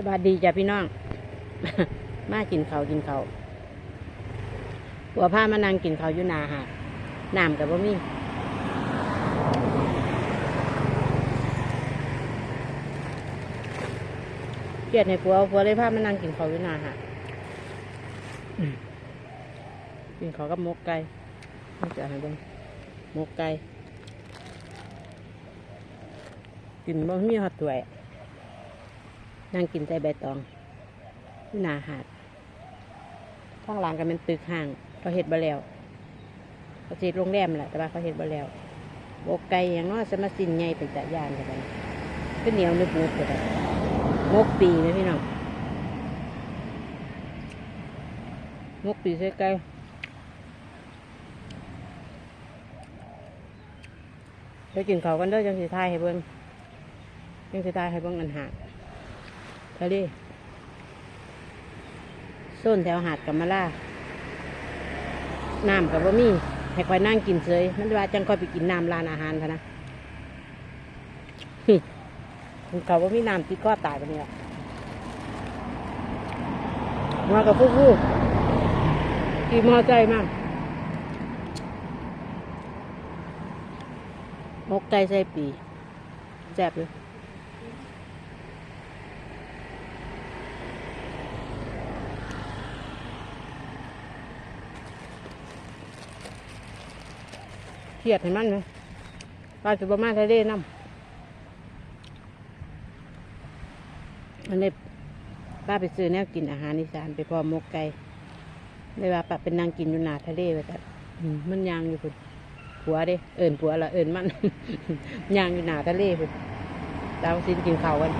สบายดีจ้ะพี่น้อง มากินเขากินเขาหัวผ้ามานั่งกินเขาอยู่นาหาน้ำกับบ่มีเกลียดให้ผัวผัวเลยพามานั่งกินเขาอยู่นาหากินเขากับมกไก่นี่จะให้เบิ่งมกไก่กินบ่มีหอดถ้วย นั่งกินใจใบตองอยู่นาหาดข้างหลังกันเป็นตึกห่าง เขาเห็ดบะแล้วเขาจีดโรงแรมแหละแต่ว่าเขาเห็ดบะแล้วโบกไก่อย่างน้อยสมาสินใหญ่เป็นตะยานกันไปก็เหนียวนึบนึบกันไปมกปีนะพี่น้องมกปีใส่ไก่ไปกินเขาวกันเด้อจังสีทายให้เบิ้งจังสีทายให้เบิ้งอันหาด ทะเลส้นแถวหาดกับมาลาน้ำกับว่ามีให้คอยนั่งกินเฉยมันว่าจังคอยไปกินน้ำร้านอาหารพะนะหึเขาว่ามีน้ำที่ก็ตายไปเนี่ยมากับพวกผู้ขี่มอใจมากมกไก่ใส่ปีแซ่บเลย เครียดให้มันเลยปลาจุบมาทะเลน้ำอันนี้ป้าไปซื้อแนวกินอาหารอีสานไปพอมกไก่เลยว่าป้าเป็นนางกินอยู่หนาทะเลไปแต่มันยางอยู่พุ่นผัวเด้ เอิ่นผัวละเอิ่นมันยางอยู่หนาทะเลพุ่นดาวซินกินเขากัน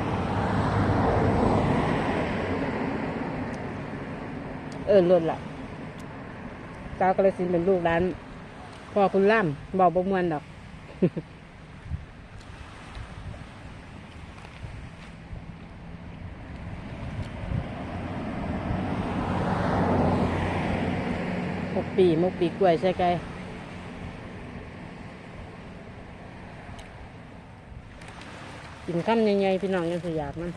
เอิ่นล้นละดาวกระสินเป็นลูกร้าน อคุณล่ำบอกบมวนดอกมกปีมกปีกล้วยใช่ไกกินข้ามใหญ่ๆพี่น้องยังสยากมัน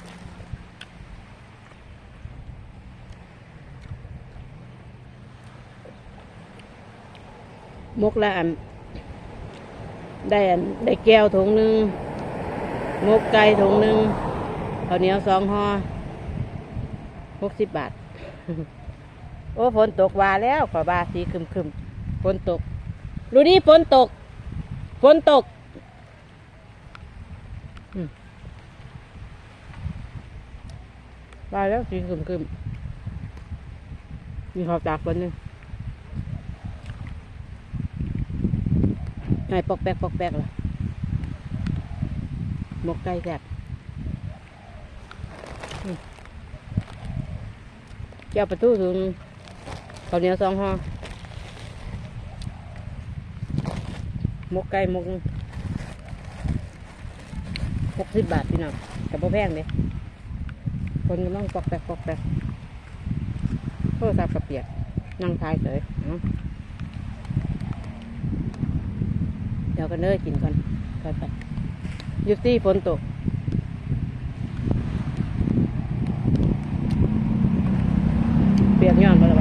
มกละอัน ได้อันได้แก้วถุงหนึ่งมกไก่ถุงหนึ่งข้าวเหนียวสองห่อหกสิบบาท โอ้ฝนตกว่าแล้วขอบาสีคึมคึมฝนตกดูดิฝนตกฝนตกอืมว่าแล้วสีคึมคึมมีขอบตากคนหนึ่ง ไงปอกแปกปอกแปกล่ะหมกไก่แซ่บอืมแก้วประตูถึงข้าวเหนียวสองห่อหมกไก่หมกหกสิบบาทพี่น้องแต่พอแพงเลยคนกำลังปอกแปกปอกแปกโทรศัพท์กระเปียกนั่งทายเฉยเอาเยากันเด้อกินก่อนก่อนไปยุตี้ฝนตกเปียกย้อนมาแล้ว